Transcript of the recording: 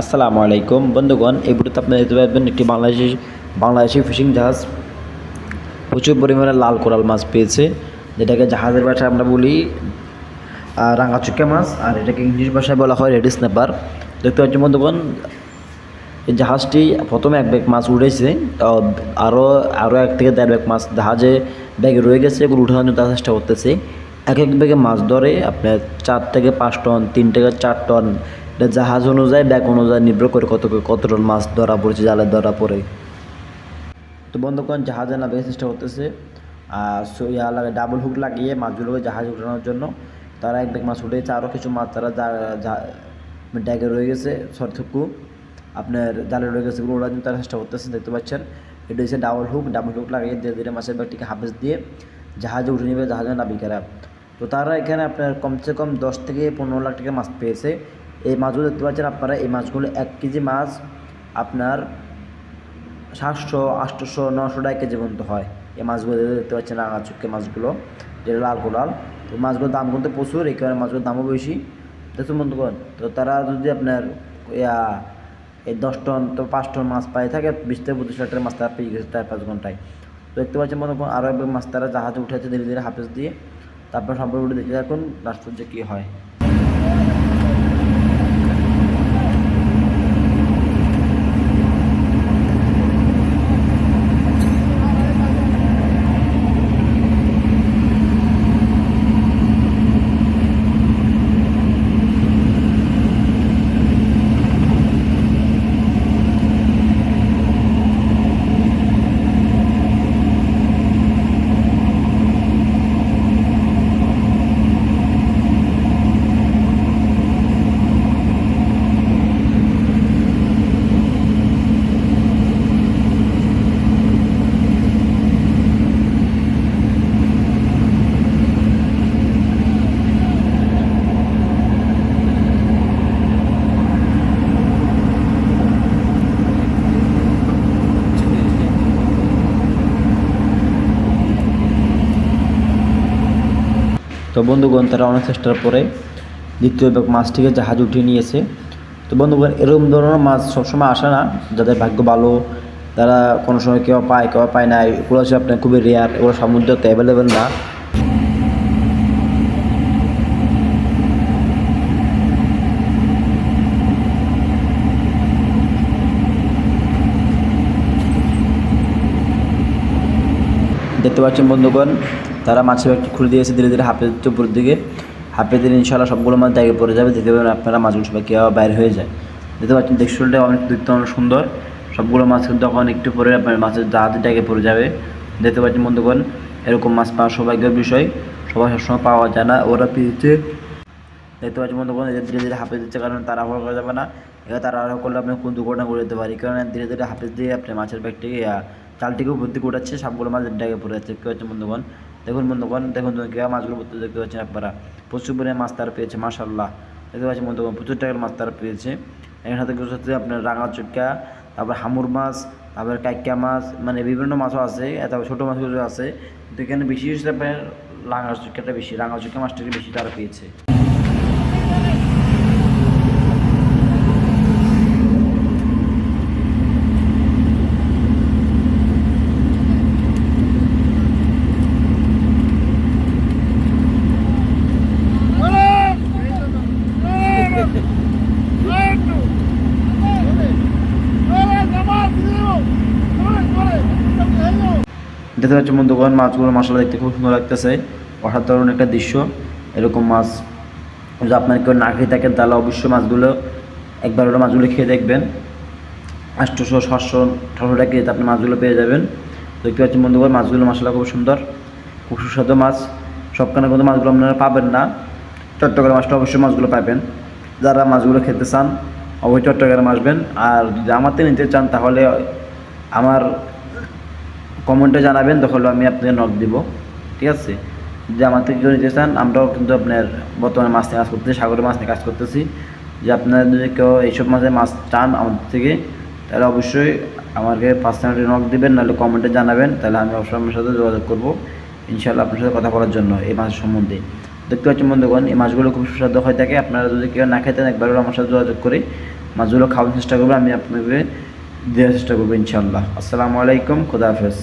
আসসালামু আলাইকুম। বন্ধুগণ এই ভিডিওতে আপনি দেখতে পাবেন একটি বাংলাদেশি বাংলাদেশি ফিশিং জাহাজ প্রচুর পরিমাণে লাল কোরাল মাছ পেয়েছে যেটাকে জাহাজের ভাষায় আমরা বলি আহ, রাঙাচুক্কা মাছ আর এটাকে ইংলিশ ভাষায় বলা হয় রেডি স্ন্যাপার। দেখতে পাচ্ছেন বন্ধুগণ এই জাহাজটি প্রথমে এক ব্যাগ মাছ উঠেছে আরও আরও এক থেকে দেড় ব্যাগ মাছ জাহাজে ব্যাগে রয়ে গেছে এগুলো উঠানোর তারা চেষ্টা করতেছে। এক এক ব্যাগে মাছ ধরে আপনার চার থেকে পাঁচ টন তিন থেকে চার টন এটা জাহাজ অনুযায়ী, ব্যাগ অনুযায়ী নির্ভর করে কত কত মাছ ধরা পড়েছে, জালে ধরা পড়ে। তো বন্ধুগণ, জাহাজে নামিয়ে চেষ্টা করতেছে। ইয়া লাগে ডাবল হুক লাগিয়ে মাছগুলোকে জাহাজে উঠানোর জন্য। তারা এক ব্যাগ মাছ উঠেছে আরও কিছু মাছ তারা ড্যাগে রয়ে গেছে, সরথুকু। আপনার জালে রয়ে গেছে ওড়ার জন্য তারা চেষ্টা করতেছে, দেখতে পাচ্ছেন। এটা হচ্ছে ডাবল হুক ডাবল হুক লাগিয়ে ধীরে ধীরে মাছের ব্যাগটিকে হাফেজ দিয়ে জাহাজে উঠে নেবে জাহাজে নাবিকেরা। তো তারা এখানে আপনার কমসে কম দশ থেকে পনেরো লাখ টাকা মাছ পেয়েছে। এই মাছগুলো দেখতে পাচ্ছেন আপনারা, এই মাছগুলো এক কেজি মাছ আপনার সাতশো আটশোশো নশো টাকা কেজি পর্যন্ত হয়। এই মাছগুলো দেখতে পাচ্ছেন রাঙা চুক্কে মাছগুলো, যেটা লাল কোলাল। তো মাছগুলোর দাম কিন্তু প্রচুর, এই কারণে মাছগুলোর দামও বেশি। দেখুন বন্ধুগণ তো তারা যদি আপনার এই দশ টন তো পাঁচ টন মাছ পাই থাকে বিশ থেকে পঁচিশ লাখ মাছ তারা পেয়ে গেছে চার পাঁচ ঘন্টায়। তো দেখতে পাচ্ছেন বন্ধুগণ আরও একবার মাছ তারা জাহাজে উঠেছে ধীরে ধীরে হাফেজ দিয়ে। তারপর সম্পর্ক দেখতে থাকুন লাস্ট পর্যায়ে কী হয়। বন্ধুগণ, তারা অনেক চেষ্টার পরে দ্বিতীয় ব্যাগ মাছটিকে জাহাজ উঠিয়ে নিয়েছে। তো বন্ধুগণ, এরকম ধরনের মাছ সবসময় আসে না। যাদের ভাগ্য ভালো, তারা কোনো সময় কেউ পায় কেউ পায় না এগুলো হচ্ছে আপনার খুবই রেয়ার এগুলো সমুদ্রতে অ্যাভেলেবেল না। দেখতে পাচ্ছেন বন্ধুগণ, তারা মাছের ব্যাগটি খুলে দিয়েছে ধীরে ধীরে হাফে দিচ্ছে উপরের দিকে। হাফে দিলে ইনশাল্লাহ সবগুলো মাছ জায়গায় পড়ে যাবে দেখতে পাবেন আপনারা মাছগুলো সবাই কীভাবে বাইরে হয়ে যায়। দেখতে পাচ্ছেন দেখশুলটা অনেক দেখতে অনেক সুন্দর, সবগুলো মাছ কিন্তু যখন একটু পরে আপনার মাছের জাহাজের জায়গায় পড়ে যাবে। দেখতে পাচ্ছেন বন্ধুগণ, এরকম মাছ পাওয়া সৌভাগ্যের বিষয়, সবাই সবসময় পাওয়া যায় না, ওরা পেয়েছে দেখতে পাচ্ছি বন্ধুগণ ধীরে ধীরে হাফেজ দিচ্ছে কারণ তারা করা যাবে না। এবার তারা আরও করলে আপনি দুর্ঘটনা করে যেতে পারি? কারণ ধীরে ধীরে হাফেজ দিয়ে আপনি মাছের ব্যাগটিকে চালটিকেও ভর্তি করাচ্ছে সবগুলো মাছ ডাকে পড়ে যাচ্ছে দেখতে পাচ্ছেন বন্ধুগণ, দেখুন বন্ধুগণ, দেখুন কীভাবে মাছগুলো ভর্তি দেখতে পাচ্ছেন আপনারা। প্রচুর পরিমাণে মাছ তারা পেয়েছে মাশাল্লাহ দেখতে পাচ্ছেন বন্ধুগণ, প্রচুর টাকার মাছ তারা পেয়েছে। এর সাথে কিছু হচ্ছে আপনার রাঙা চুটকা, তারপর হামুর মাছ, তারপর কাইকা মাছ মানে বিভিন্ন মাছও আছে তারপর ছোটো মাছগুলো আছে। কিন্তু এখানে বেশি হিসাবে রাঙা চুটকাটা বেশি, রাঙা চুটকা মাছটাকে বেশি তারা পেয়েছে। দেখতে পাচ্ছি বন্ধুগণ মাছগুলো মশলা দেখতে খুব সুন্দর লাগতেছে। অসাধারণ একটা দৃশ্য। এরকম মাছ যদি আপনার কেউ না খেয়ে থাকেন, তাহলে অবশ্যই মাছগুলো একবার ওটা মাছগুলো খেয়ে দেখবেন। আটশোশো, সাতশো ছশো টাকা কেজিতে আপনি মাছগুলো পেয়ে যাবেন। দেখতে পাচ্ছেন বন্ধুগণ মাছগুলো মশলা খুব সুন্দর। খুব সুস্বাদু মাছ। সবখানে কিন্তু মাছগুলো আপনারা পাবেন না। চট্টগ্রাম মাছটা অবশ্যই মাছগুলো পাবেন। যারা মাছগুলো খেতে চান, অবশ্যই চট্টগ্রাম আসবেন। আর যদি আমার নিতে চান, তাহলে আমার কমেন্টে জানাবেন, তখন আমি আপনাকে নক দিব, ঠিক আছে? যে আমার থেকে কেউ নিতে চান, আমরাও কিন্তু আপনার বর্তমানে মাছ কাজ করতেছি, সাগরের মাছ কাজ করতেছি। যে আপনারা যদি কেউ এইসব মাছের মাছ চান আমাদের থেকে, তাহলে অবশ্যই আমাকে পাঁচ পার্সোনালি নক দেবেন, নাহলে কমেন্টে জানাবেন, তাহলে আমি অবশ্যই আপনার সাথে যোগাযোগ করব ইনশাল্লাহ আপনার সাথে কথা বলার জন্য এই মাছের সম্বন্ধে। দেখতে পাচ্ছেন বন্ধুগণ, এই মাছগুলো খুব সুস্বাদু হয়ে থাকে। আপনারা যদি কেউ না খেতেন একবার আমার সাথে যোগাযোগ করে মাছগুলো খাওয়ার চেষ্টা করব আমি আপনাকে দেওয়ার চেষ্টা করব ইনশাল্লাহ আসসালামু আলাইকুম খুদা হাফেজ।